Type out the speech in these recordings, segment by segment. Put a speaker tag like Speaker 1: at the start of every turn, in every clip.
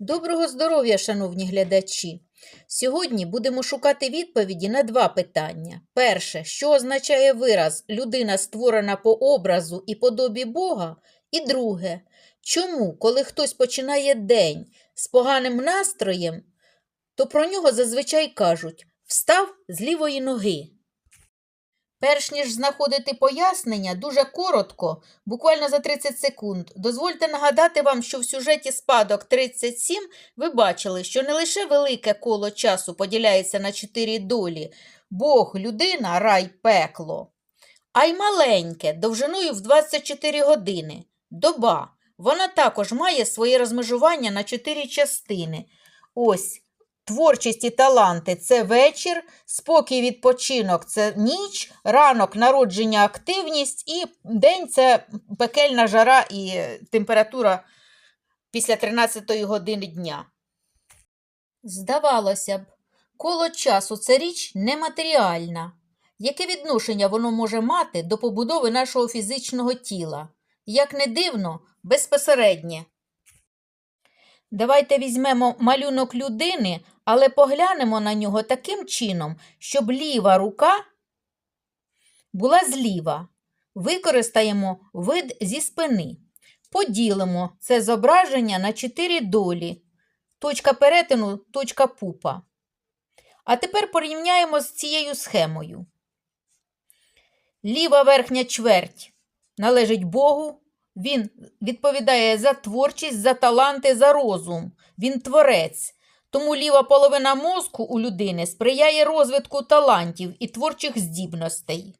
Speaker 1: Доброго здоров'я, шановні глядачі! Сьогодні будемо шукати відповіді на два питання. Перше, що означає вираз людина створена по образу і подобі Бога? І друге, чому, коли хтось починає день з поганим настроєм, то про нього зазвичай кажуть встав з лівої ноги. Перш ніж знаходити пояснення, дуже коротко, буквально за 30 секунд, дозвольте нагадати вам, що в сюжеті спадок 37 ви бачили, що не лише велике коло часу поділяється на чотири долі Бог, людина, рай, пекло, а й маленьке, довжиною в 24 години, доба. Вона також має своє розмежування на чотири частини. Ось Творчість і таланти це вечір, спокій відпочинок це ніч, ранок народження активність і день це пекельна жара і температура після 13 години дня. Здавалося б, коло часу це річ нематеріальна. Яке відношення воно може мати до побудови нашого фізичного тіла? Як не дивно, безпосереднє. Давайте візьмемо малюнок людини, але поглянемо на нього таким чином, щоб ліва рука була зліва. Використаємо вид зі спини. Поділимо це зображення на чотири долі. Точка перетину, точка пупа. А тепер порівняємо з цією схемою. Ліва верхня чверть належить Богу. Він відповідає за творчість, за таланти, за розум. Він творець. Тому ліва половина мозку у людини сприяє розвитку талантів і творчих здібностей.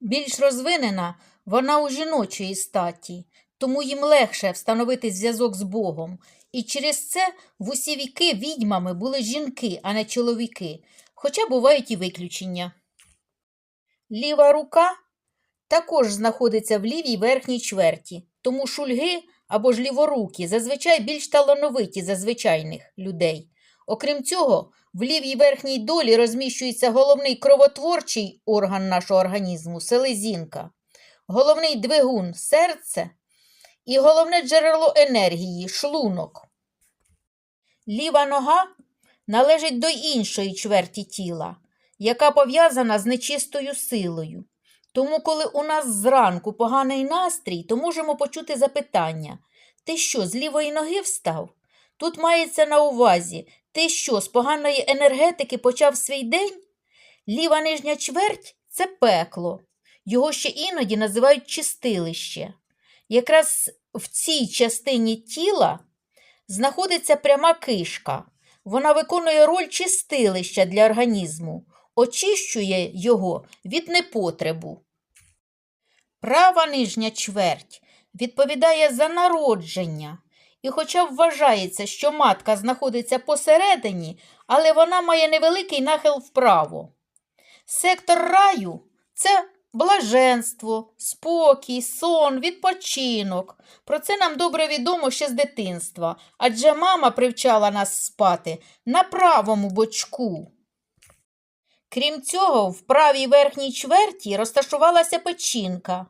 Speaker 1: Більш розвинена вона у жіночої статі, тому їм легше встановити зв'язок з Богом. І через це в усі віки відьмами були жінки, а не чоловіки, хоча бувають і виключення. Ліва рука також знаходиться в лівій верхній чверті, тому шульги або ж ліворукі зазвичай більш талановиті за звичайних людей. Окрім цього, в лівій верхній долі розміщується головний кровотворчий орган нашого організму селезінка, головний двигун серце і головне джерело енергії шлунок. Ліва нога належить до іншої чверті тіла, яка пов'язана з нечистою силою. Тому, коли у нас зранку поганий настрій, то можемо почути запитання: Ти що, з лівої ноги встав? Тут мається на увазі, ти що, з поганої енергетики почав свій день? Ліва нижня чверть це пекло. Його ще іноді називають чистилище. Якраз в цій частині тіла знаходиться пряма кишка. Вона виконує роль чистилища для організму, очищує його від непотребу. Права нижня чверть відповідає за народження. І хоча вважається, що матка знаходиться посередині, але вона має невеликий нахил вправо. Сектор раю це блаженство, спокій, сон, відпочинок. Про це нам добре відомо ще з дитинства, адже мама привчала нас спати на правому бочку. Крім цього, в правій верхній чверті розташувалася печінка.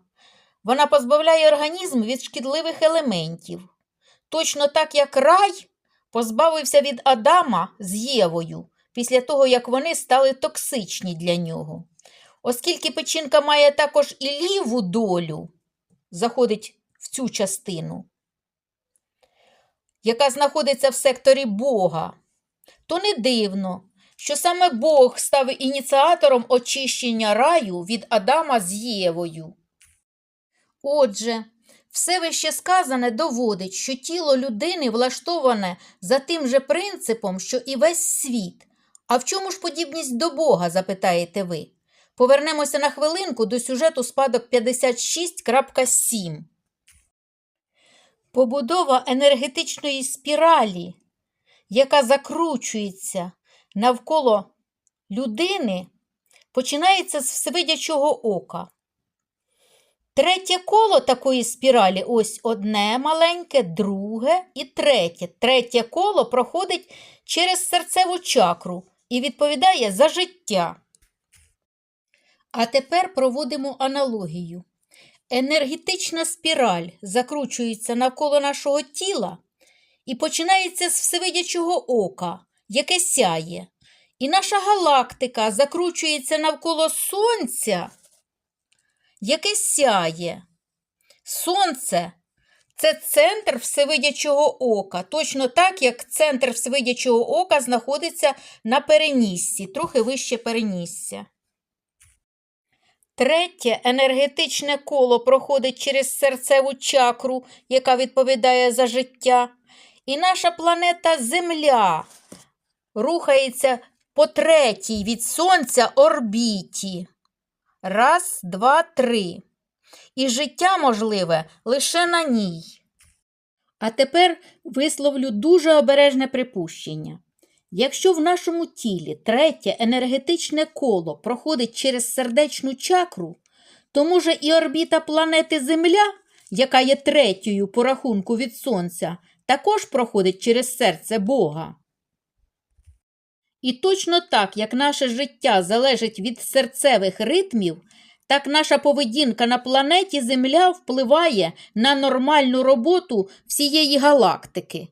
Speaker 1: Вона позбавляє організм від шкідливих елементів. Точно так, як рай позбавився від Адама з Євою після того, як вони стали токсичні для нього. Оскільки печінка має також і ліву долю, заходить в цю частину, яка знаходиться в секторі Бога, то не дивно, що саме Бог став ініціатором очищення раю від Адама з Євою. Отже, все вище сказане доводить, що тіло людини влаштоване за тим же принципом, що і весь світ. А в чому ж подібність до Бога, запитаєте ви? Повернемося на хвилинку до сюжету спадок 56.7. Побудова енергетичної спіралі, яка закручується навколо людини, починається з всевидячого ока. Третє коло такої спіралі ось одне маленьке, друге і третє. Третє коло проходить через серцеву чакру і відповідає за життя. А тепер проводимо аналогію. Енергетична спіраль закручується навколо нашого тіла і починається з всевидячого ока, яке сяє. І наша галактика закручується навколо Сонця, яке сяє. Сонце це центр всевидячого ока, точно так, як центр всевидячого ока знаходиться на переніссі, трохи вище перенісся. Третє енергетичне коло проходить через серцеву чакру, яка відповідає за життя. І наша планета Земля рухається по третій від Сонця орбіті. Раз, два, три. І життя можливе лише на ній. А тепер висловлю дуже обережне припущення. Якщо в нашому тілі третє енергетичне коло проходить через сердечну чакру, то може і орбіта планети Земля, яка є третьою по рахунку від Сонця, також проходить через серце Бога. І точно так, як наше життя залежить від серцевих ритмів, так наша поведінка на планеті Земля впливає на нормальну роботу всієї галактики.